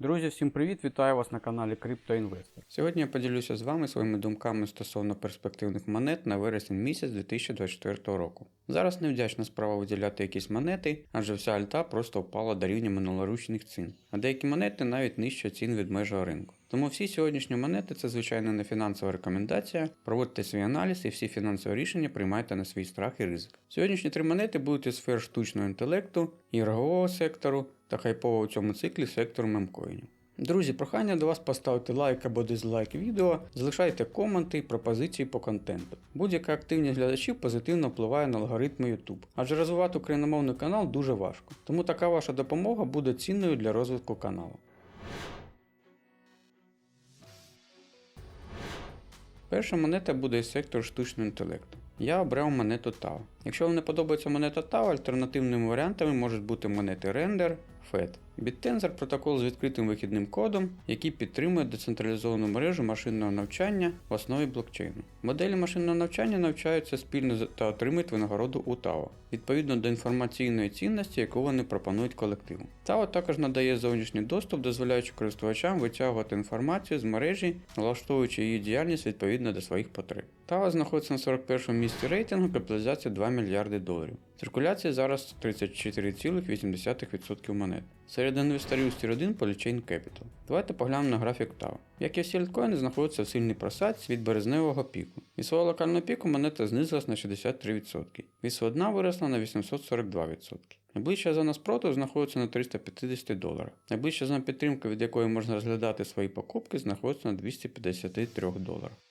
Друзі, всім привіт! Вітаю вас на каналі CryptoInvestor. Сьогодні я поділюся з вами своїми думками стосовно перспективних монет на вересень місяць 2024 року. Зараз невдячна справа виділяти якісь монети, адже вся альта просто впала до рівня минулорічних цін, а деякі монети навіть нижче цін від межого ринку. Тому всі сьогоднішні монети це звичайно не фінансова рекомендація. Проводьте свій аналіз і всі фінансові рішення приймайте на свій страх і ризик. Сьогоднішні три монети будуть із сфер штучного інтелекту, ігрового сектору та хайпового у цьому циклі сектору мемкоїнів. Друзі, прохання до вас поставити лайк або дизлайк відео, залишайте коменти і пропозиції по контенту. Будь-яка активність глядачів позитивно впливає на алгоритми YouTube, адже розвивати україномовний канал дуже важко. Тому така ваша допомога буде цінною для розвитку каналу. Перша монета буде із сектору штучного інтелекту. Я обрав монету TAO. Якщо вам не подобається монета TAO, альтернативними варіантами можуть бути монети Render, FET. BitTensor – протокол з відкритим вихідним кодом, який підтримує децентралізовану мережу машинного навчання в основі блокчейну. Моделі машинного навчання навчаються спільно та отримують винагороду у TAO, відповідно до інформаційної цінності, яку вони пропонують колективу. TAO також надає зовнішній доступ, дозволяючи користувачам витягувати інформацію з мережі, налаштовуючи її діяльність відповідно до своїх потреб. TAO знаходиться на 41 му місці рейтингу, капіталізація 2 мільярди доларів. Циркуляція зараз 34,8% монет. Серед інвесторів з 1 Polychain Capital. Давайте поглянемо на графік TAO. Як і всі альткоїни, знаходяться в сильній просадці від березневого піку. Від свого локального піку монета знизилась на 63%. Від свого дна виросла на 842%. Найближча зона спроту знаходиться на 350 доларах. Найближча зона підтримки, від якої можна розглядати свої покупки, знаходиться на 253 доларах.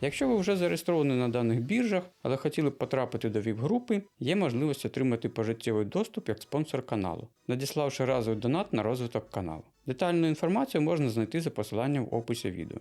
Якщо ви вже зареєстровані на даних біржах, але хотіли б потрапити до ВІП-групи, є можливість отримати пожиттєвий доступ як спонсор каналу, надіславши разовий донат на розвиток каналу. Детальну інформацію можна знайти за посиланням в описі відео.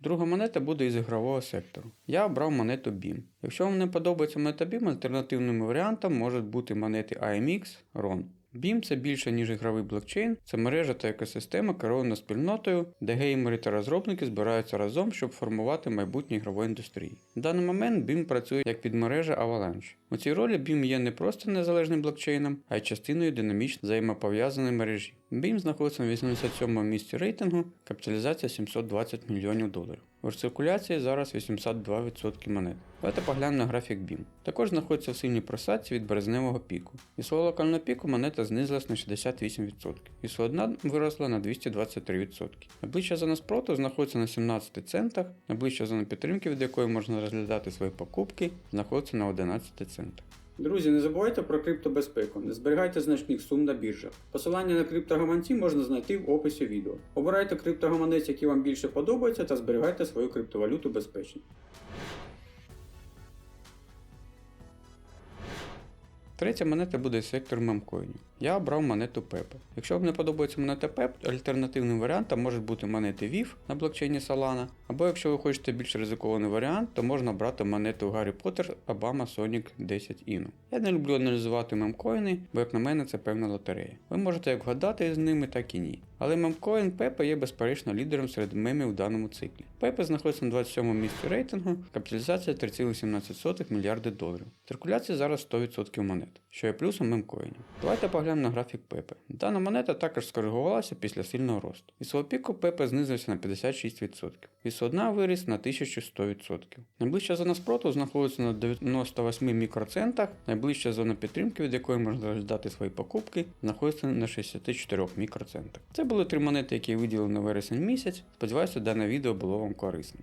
Друга монета буде із ігрового сектору. Я обрав монету BIM. Якщо вам не подобається монета BIM, альтернативним варіантом можуть бути монети AMX, RON. BIM це більше ніж ігровий блокчейн, це мережа та екосистема керована спільнотою, де геймери та розробники збираються разом, щоб формувати майбутнє ігрової індустрії. В даний момент BIM працює як підмережа Avalanche. У цій ролі BIM є не просто незалежним блокчейном, а й частиною динамічно взаємопов'язаної мережі. BIM знаходиться на 87 місці рейтингу, капіталізація 720 мільйонів доларів. У циркуляції зараз 82% монет. Давайте поглянемо на графік BIM. Також знаходиться в сильній просадці від березневого піку. Від свого локального піку монета знизилась на 68%. Від свого дна виросла на 223%. Найближча зона спроту знаходиться на 17 центах, найближча зона підтримки, від якої можна розглядати свої покупки, знаходиться на 11 центах. Друзі, не забувайте про криптобезпеку, не зберігайте значних сум на біржах. Посилання на криптогаманці можна знайти в описі відео. Обирайте криптогаманець, який вам більше подобається, та зберігайте свою криптовалюту безпечно. Третя монета буде сектор мемкоїнів. Я обрав монету Pepe. Якщо вам не подобається монета PEP, альтернативним варіантом можуть бути монети VIF на блокчейні Solana, або якщо ви хочете більш ризикований варіант, то можна брати монету Гаррі Поттер Obama Sonic 10 Inu. Я не люблю аналізувати мемкоїни, бо як на мене це певна лотерея. Ви можете як вгадати з ними, так і ні. Але мемкоін Pepe є безперечно лідером серед мемів у даному циклі. Pepe знаходиться на 27 місці рейтингу, капіталізація 3,17 мільярди доларів. Циркуляція зараз 100% монет, що є плюсом мемкоїнів. Давайте поглянемо на графік Pepe. Дана монета також скоригувалася після сильного росту. Від свого піку Pepe знизився на 56%. Від свого дна виріс на 1100%. Найближча зона спроту знаходиться на 98 мікроцентах, найближча зона підтримки, від якої можна розглядати свої покупки, знаходиться на 64 мікроцентах. Це були три монети, які я виділив на вересень місяць. Сподіваюся, дане відео було вам корисним.